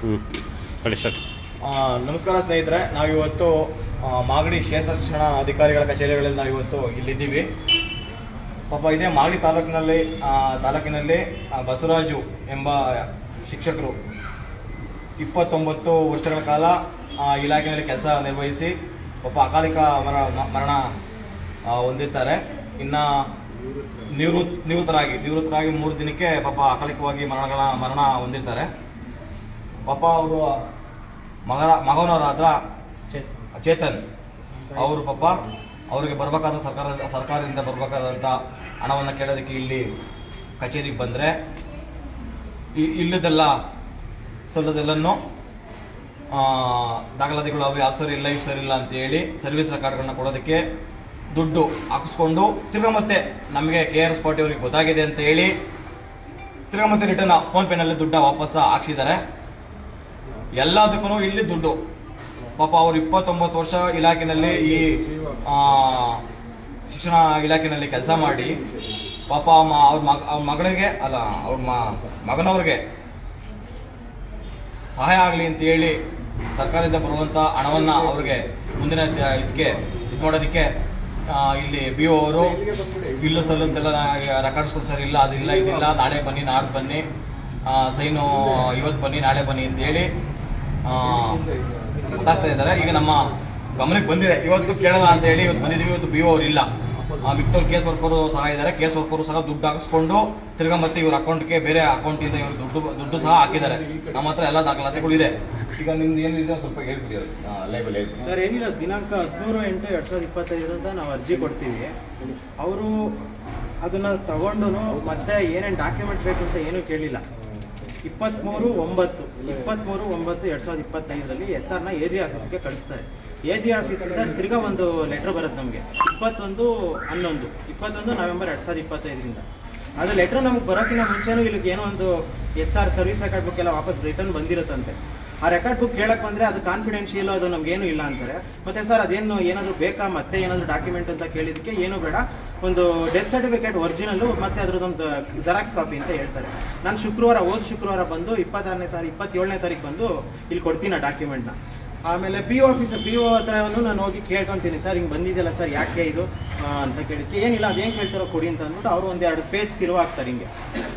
ಹ್ಞೂ ಸರ್. ನಮಸ್ಕಾರ ಸ್ನೇಹಿತರೆ. ನಾವಿವತ್ತು ಮಾಗಡಿ ಕ್ಷೇತ್ರ ಶಿಕ್ಷಣ ಅಧಿಕಾರಿಗಳ ಕಚೇರಿಗಳಲ್ಲಿ ನಾವಿವತ್ತು ಇಲ್ಲಿದ್ದೀವಿ. ಪಾಪ ಇದೇ ಮಾಗಡಿ ತಾಲೂಕಿನಲ್ಲಿ ತಾಲೂಕಿನಲ್ಲಿ ಬಸವರಾಜು ಎಂಬ ಶಿಕ್ಷಕರು ಇಪ್ಪತ್ತೊಂಬತ್ತು ವರ್ಷಗಳ ಕಾಲ ಇಲಾಖೆಯಲ್ಲಿ ಕೆಲಸ ನಿರ್ವಹಿಸಿ, ಪಾಪ ಅಕಾಲಿಕ ಮರ ಮರಣ ಹೊಂದಿರ್ತಾರೆ. ಇನ್ನು ನಿವೃತ್, ನಿವೃತ್ತರಾಗಿ ನಿವೃತ್ತರಾಗಿ ಮೂರು ದಿನಕ್ಕೆ ಪಾಪ ಅಕಾಲಿಕವಾಗಿ ಮರಣಗಳ, ಮರಣ ಹೊಂದಿರ್ತಾರೆ. ಪಾಪ ಅವರು ಮಗನ ಮಗನವರಾದ್ರ ಚೇತನ್. ಅವರು ಪಾಪ ಅವರಿಗೆ ಬರಬೇಕಾದ ಸರ್ಕಾರ ಸರ್ಕಾರದಿಂದ ಬರಬೇಕಾದಂಥ ಹಣವನ್ನು ಕೇಳೋದಕ್ಕೆ ಇಲ್ಲಿ ಕಚೇರಿಗೆ ಬಂದರೆ ಇಲ್ಲದೆಲ್ಲ ಸಲ್ಲದೆಲ್ಲನ್ನು ಆ, ದಾಖಲಾತಿಗಳು ಅವು ಯಾವ ಸರಿ ಇಲ್ಲ ಇವು ಸರಿ ಇಲ್ಲ ಅಂತ ಹೇಳಿ ಸರ್ವಿಸ್ ರೆಕಾರ್ಡ್ಗಳನ್ನ ಕೊಡೋದಕ್ಕೆ ದುಡ್ಡು ಹಾಕಿಸ್ಕೊಂಡು ತಿರ್ಗಾ ಮತ್ತೆ ನಮಗೆ ಕೆ ಆರ್ ಎಸ್ ಪಾರ್ಟಿ ಅವರಿಗೆ ಗೊತ್ತಾಗಿದೆ ಅಂತ ಹೇಳಿ ತಿರ್ಗಾ ಮತ್ತೆ ರಿಟರ್ನ್ ಫೋನ್ ಪೇನಲ್ಲಿ ದುಡ್ಡ ವಾಪಸ್ ಹಾಕ್ಸಿದ್ದಾರೆ. ಎಲ್ಲದಕ್ಕೂ ಇಲ್ಲಿ ದುಡ್ಡು. ಪಾಪ ಅವರು ಇಪ್ಪತ್ತೊಂಬತ್ತು ವರ್ಷ ಇಲಾಖೆನಲ್ಲಿ ಈ ಶಿಕ್ಷಣ ಇಲಾಖೆನಲ್ಲಿ ಕೆಲಸ ಮಾಡಿ, ಪಾಪ ಅವ್ರ ಅವ್ರ ಮಗಳಿಗೆ, ಅಲ್ಲ, ಅವ್ರ ಮಗನವ್ರಿಗೆ ಸಹಾಯ ಆಗಲಿ ಅಂತ ಹೇಳಿ ಸರ್ಕಾರದಿಂದ ಬರುವಂತ ಹಣವನ್ನ ಅವ್ರಿಗೆ ಮುಂದಿನ ಇದಕ್ಕೆ, ಇದು ಮಾಡೋದಕ್ಕೆ ಇಲ್ಲಿ ಬಿ ಒ ಅವರು ಬಿಲ್ಲು ಸಲ್ಲಂತೆಲ್ಲ ರೆಕಾರ್ಡ್ಸ್ ಕೊಡ್ಸರ್ ಇಲ್ಲ, ಅದಿಲ್ಲ, ಇದಿಲ್ಲ, ನಾಳೆ ಬನ್ನಿ, ನಾಡ್ದು ಬನ್ನಿ ಸೈನು, ಇವತ್ತು ಬನ್ನಿ, ನಾಳೆ ಬನ್ನಿ ಅಂತ ಹೇಳಿ ಸತಾಯಿಸ್ತಾ ಇದ್ದಾರೆ. ಈಗ ನಮ್ಮ ಗಮನಕ್ಕೆ ಬಂದಿದೆ. ಇವತ್ತು ಕೇಳೋಣ ಅಂತ ಹೇಳಿ ಇವತ್ತು ಬಂದಿದ್ದೀವಿ. ಇವತ್ತು ಬಿ ಅವ್ರು ಇಲ್ಲ. ಮಿಕ್ತವ್ರು ಕೇಸ್ ವರ್ಕರು ಸಹ ಇದ್ದಾರೆ. ಕೇಸ್ ವರ್ಕರು ಸಹ ದುಡ್ಡು ಹಾಕಿಸ್ಕೊಂಡು ತಿರ್ಗಾ ಮತ್ತೆ ಇವ್ರ ಅಕೌಂಟ್ಗೆ ಬೇರೆ ಅಕೌಂಟಿಂದ ಇವರು ದುಡ್ಡು ದುಡ್ಡು ಸಹ ಹಾಕಿದ್ದಾರೆ. ನಮ್ಮ ಹತ್ರ ಎಲ್ಲ ದಾಖಲಾತಿಗಳು ಇದೆ. ಈಗ ನಿಮ್ದು ಏನಿದೆ ಸ್ವಲ್ಪ ಹೇಳ್ಬಿಡಿ ಸರ್, ಏನಿಲ್ಲ. ದಿನಾಂಕ ಹದಿಮೂರು ಎಂಟು ಎರಡ್ ಸಾವಿರದ ಇಪ್ಪತ್ತೈದರಿಂದ ನಾವು ಅರ್ಜಿ ಕೊಡ್ತೀವಿ. ಅವರು ಅದನ್ನ ತಗೊಂಡು ಮತ್ತೆ ಏನೇನು ಡಾಕ್ಯುಮೆಂಟ್ ಬೇಕು ಅಂತ ಏನೂ ಕೇಳಿಲ್ಲ. ಇಪ್ಪತ್ತ್ಮೂರು ಒಂಬತ್ತು, ಇಪ್ಪತ್ಮೂರು ಒಂಬತ್ತು ಎರಡ್ ಸಾವಿರದ ಇಪ್ಪತ್ತೈದರಲ್ಲಿ ಎಸ್ ಆರ್ನ ಎ ಜಿ ಆಫೀಸ್ಗೆ ಕಳಿಸ್ತಾರೆ. ಎ ಜಿ ಆಫೀಸಿಂದ ತಿರ್ಗಾ ಒಂದು ಲೆಟರ್ ಬರುತ್ತೆ ನಮಗೆ. ಇಪ್ಪತ್ತೊಂದು ಹನ್ನೊಂದು, ಇಪ್ಪತ್ತೊಂದು ನವೆಂಬರ್ ಎರಡ್ ಸಾವಿರದ ಇಪ್ಪತ್ತೈದರಿಂದ. ಅದು ಲೆಟರ್ ನಮಗೆ ಬರೋಕ್ಕಿಂತ ಮುಂಚೆನೂ ಇಲ್ಲಿಗೆ ಏನೋ ಒಂದು ಎಸ್ ಆರ್ ಸರ್ವಿಸ್ ರೆಕಾರ್ಡ್ ವಾಪಸ್ ರಿಟರ್ನ್ ಬಂದಿರುತ್ತಂತೆ. ಆ ರೆಕಾರ್ಡ್ ಬುಕ್ ಹೇಳಕ್ ಬಂದ್ರೆ ಅದು ಕಾನ್ಫಿಡೆನ್ಶಿಯಲ್ ಅದು ನಮ್ಗೇನು ಇಲ್ಲ ಅಂತಾರೆ. ಮತ್ತೆ ಸರ್ ಅದೇನು ಏನಾದ್ರು ಬೇಕಾ? ಮತ್ತೆ ಏನಾದ್ರು ಡಾಕ್ಯುಮೆಂಟ್ ಅಂತ ಕೇಳಿದಕ್ಕೆ ಏನು ಬೇಡ. ಒಂದು ಡೆತ್ ಸರ್ಟಿಫಿಕೇಟ್ ಒರಿಜಿನಲ್ ಮತ್ತೆ ಅದ್ರದ್ದೊಂದು ಜೆರಾಕ್ಸ್ ಕಾಪಿ ಅಂತ ಹೇಳ್ತಾರೆ. ನಾನು ಶುಕ್ರವಾರ, ಹೋದ ಶುಕ್ರವಾರ ಬಂದು ಇಪ್ಪತ್ತಾರನೇ ತಾರೀಕು ಇಪ್ಪತ್ತೇಳನೇ ತಾರೀಕು ಬಂದು ಇಲ್ಲಿ ಕೊಡ್ತೀನಿ ಆ ಡಾಕ್ಯುಮೆಂಟ್ನ ಆಮೇಲೆ ಪಿ ಆಫೀಸ್ ಪಿ ಒ ಹತ್ರ ನಾನು ಹೋಗಿ ಕೇಳ್ಕೊಂತೀನಿ ಸರ್ ಹಿಂಗೆ ಬಂದಿದೆಯಲ್ಲ ಸರ್ ಯಾಕೆ ಇದು? ಅಂತ ಕೇಳಿಕ್ಕೆ ಏನಿಲ್ಲ, ಅದೇನು ಕೇಳ್ತಾರೋ ಕೊಡಿ ಅಂತ ಅಂದ್ಬಿಟ್ಟು ಅವರು ಒಂದೆರಡು ಪೇಜ್ ತಿರುವಾಕ್ತಾರೆ ಹಿಂಗೆ.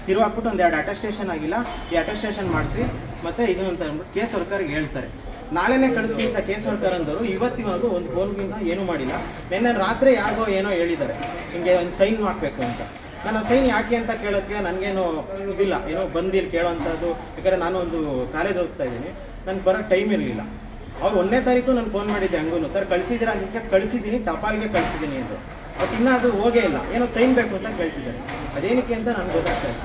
ತಿರುವಾಕ್ಬಿಟ್ಟು ಒಂದೆರಡು ಅಟೆಸ್ಟೇಷನ್ ಆಗಿಲ್ಲ. ಈ ಅಟೆಸ್ಟೇಷನ್ ಮಾಡಿಸಿ ಮತ್ತೆ ಇದು ಅಂತ ಅಂದ್ಬಿಟ್ಟು ಕೆ ವರ್ಕರ್ಗೆ ಹೇಳ್ತಾರೆ. ನಾಳೆನೇ ಕಳಿಸ್ತೀನಿ ಅಂತ ಕೆ ಸರ್ಕಾರ್ ಅಂದರು ಇವತ್ತಿವಾಗೂ ಒಂದು ಫೋನ್ಗಿಂತ ಏನೂ ಮಾಡಿಲ್ಲ. ನಿನ್ನೆ ರಾತ್ರಿ ಯಾರಿಗೋ ಏನೋ ಹೇಳಿದ್ದಾರೆ. ಹಿಂಗೆ ಒಂದು ಸೈನ್ ಮಾಡಬೇಕು ಅಂತ. ನಾನು ಸೈನ್ ಯಾಕೆ ಅಂತ ಕೇಳೋಕ್ಕೆ ನನಗೇನು ಇದಿಲ್ಲ. ಏನೋ ಬಂದಿಲ್ಲ ಕೇಳೋವಂಥದ್ದು ಯಾಕಂದರೆ ನಾನು ಒಂದು ಕಾಲೇಜ್ ಹೋಗ್ತಾ ಇದ್ದೀನಿ. ನನಗೆ ಬರೋ ಟೈಮ್ ಇರಲಿಲ್ಲ. ಅವ್ರು ಒಂದನೇ ತಾರೀಕು ನಾನು ಫೋನ್ ಮಾಡಿದ್ದೆ ಹಂಗೂ ಸರ್, ಕಳಿಸಿದ್ದೀರಾ? ಅಂತ ಕಳಿಸಿದ್ದೀನಿ, ಟಪಾಲ್ಗೆ ಕಳಿಸಿದ್ದೀನಿ ಅಂತ. ಬಟ್ ಇನ್ನೂ ಅದು ಹೋಗೇ ಇಲ್ಲ. ಏನೋ ಸೈನ್ ಬೇಕು ಅಂತ ಕೇಳ್ತಿದ್ದಾರೆ. ಅದೇನಕ್ಕೆ ಅಂತ ನನಗೆ ಗೊತ್ತಾಗ್ತಾ ಇಲ್ಲ.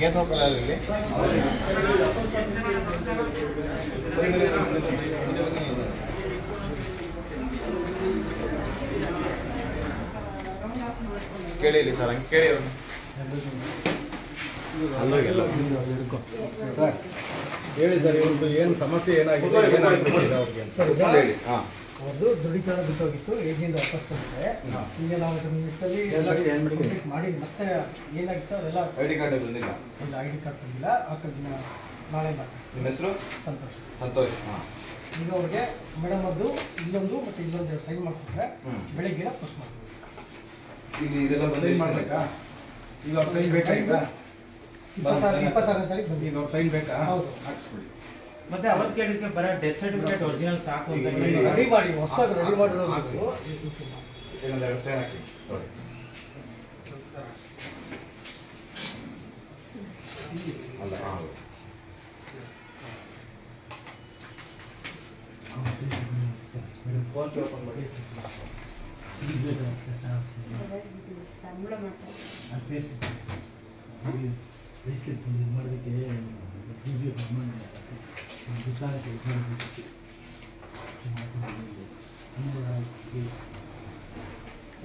ಕೇಸ್ ಇಲ್ಲಿ ಕೇಳಿ ಇಲ್ಲಿ ಸರ್ ಹಂಗೆ ಕೇಳಿ. ಅಲ್ಲೋಗಿಲ್ಲ. ಹೇಳಿ ಸರ್ ಇವ್ರದ್ದು ಏನು ಸಮಸ್ಯೆ ಏನಾಗಿದೆ ಏನಾಗಿದೆ ಅವ್ರಿಗೆ? ಸರ್ ಹೇಳಿ. ಹಾಂ. ಅವ್ರದ್ದು ದೃಢೀಕರಣ ಬಿಟ್ಟೋಗಿತ್ತು ಏಜಿಂದ ವಾಪಸ್ ಬಂದಿದೆ. ಈಗ ನಾವು ನಿಮಿಷದಲ್ಲಿ ನಿಟ್ಟಲ್ಲಿ ಎಲ್ಲ ಮಾಡಿ ಮತ್ತೆ ಏನಾಗಿತ್ತು ಅದೆಲ್ಲ ಐ ಡಿ ಕಾರ್ಡ್ ಬಂದಿಲ್ಲ. ಇಲ್ಲ ಐ ಡಿ ಕಾರ್ಡ್ ಕಡೆ ದಿನ ನಾಳೆ ಮಾಡ್ತೀನಿ. ನಿಮ್ಮ ಹೆಸರು? ಸಂತೋಷ. ಸಂತೋಷ್ ಹಾಂ. ಈಗ ಅವ್ರಿಗೆ ಮೇಡಮ್ ಅದು ಇಲ್ಲೊಂದು ಮತ್ತೆ ಇಲ್ಲೊಂದು ಎರಡು ಸೈನ್ ಮಾಡ್ಕೊಟ್ರೆ. ಬೆಳಿಗ್ಗೆ ಪುಷ್ ಮಾಡ್ತೀವಿ. ಇಲ್ಲಿ ಇದೆಲ್ಲ ಸೈನ್ ಬಂದು ಮಾಡ್ಬೇಕಾ? ಈಗ ಅವ್ರ ಸೈನ್ ಬೇಕಾ ಈಗ ಇಪ್ಪತ್ತಾರು ಇಪ್ಪತ್ತಾರನೇ ತಾರೀಕು ಬಂದು ಈಗ ಅವ್ರ ಸೈನ್ ಬೇಕಾ? ಹೌದು. ಹಾಕ್ಸ್ಬಿಡಿ. ಮತ್ತೆ ಅವತ್ತು ಕೇಳಿದ್ಕೆ ಬರೋ ಡೆತ್ ಸರ್ಟಿಫಿಕೇಟ್ ಒರಿಜಿನಲ್ ಸಾಕು ಅಂತ ಈಗ ಹೇಳಿದ್ರು. ರೆಡಿ ಮಾಡಿ ಹೊಸದಾಗಿ ರೆಡಿ ಮಾಡಿರೋದು ಹಾಕ್ಸಿ. ಇನ್ನೊಂದು ಎರಡು ಸೈನ್ ಹಾಕಿ ನೋಡಿ. ಅಲ್ಲ ಹಾಂ ಫೋನ್ ಪೇ ಓಪನ್ ಮಾಡಿ ಸಂಬಳ ಮಾಡ್ತಾರೆ ಯಾವ್ದು ಕಳ್ಸ್ಕೊಡ್ತೀರಿ ಇದು ಟಪಾಲಿ ಕೊಟ್ಬಿಟ್ಟಿದ್ದೀನಿ ಹೌದಾ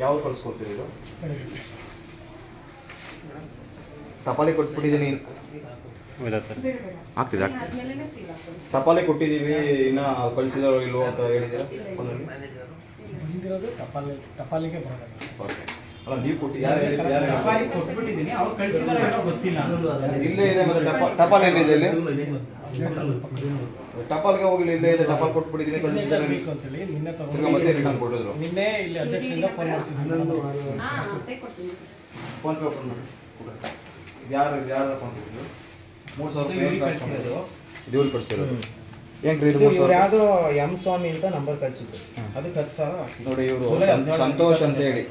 ತಪಾಲೆ ಕೊಟ್ಬಿಟ್ಟಿದ್ದೀನಿ. ತಪಾಲೆ ಆಗ್ತಿದೆ? ಟಪಾಲಿ ಕೊಟ್ಟಿದ್ದೀವಿ ಇನ್ನ ಕಳಿಸಿದಾರೋ ಇಲ್ವೋ ಅಂತ ಹೇಳಿದ್ರೆ ಬಂದಿರೋದು ಅಲ್ಲ ನೀವು ಕೊಟ್ಟು ಯಾರು ಇಲ್ಲೇ ಇದೆ ಮತ್ತೆ ತಪಾಲೆ ಟಪಾಲ್ ಎಲ್ಲಿದೆ ಇಲ್ಲಿ? ಟಪಾಲ್ಗೆ ಹೋಗಿಲ್ಲ ಇಲ್ಲೇ ಇದೆ ಟಪಾಲ್ ಕೊಟ್ಬಿಟ್ಟಿದ್ದೀನಿ ಕಳಿಸಿದ್ದಾರೆ ಅಂತ ಅಂತೇಳಿ ನಿನ್ನೆ ತಿರ್ಗಾ ಮತ್ತೆ ರಿಟರ್ನ್ ಕೊಟ್ಟಿದ್ರು. ನಿನ್ನೆ ಇಲ್ಲಿ ಅಧ್ಯಕ್ಷರಿಂದ ಫೋನ್ ಮಾಡಿಸಿದ್ದೀನಿ. ಹಾ ಅದೇ ಕೊಡ್ತೀನಿ. ಫೋನ್ ಪೇ ಓಪನ್ ಮಾಡಿ ಯಾರು ಯಾರು ಅಕೌಂಟ್ ಇದು? ಮೂರು ಸಾವಿರ ಇದು ರೂಪಾಯಿ ಏನ್ ಕಳ್ಸಿರೋದು. ಇದು ಏನ್ರಿ ಇದು ಇದು ಮೂರು ಇವ್ರು ಸಾವಿರ ಯಾವ್ದೋ ಎಂ ಸ್ವಾಮಿ ಅಂತ ನಂಬರ್ ಕಳ್ಸಿದ್ರು ಹ್ಮ್. ಅದಕ್ಕೆ ಹತ್ತು ಸಾವಿರ ನೋಡಿ ಇವರು ಸಂತೋಷ್ ಅಂತ ಹೇಳಿ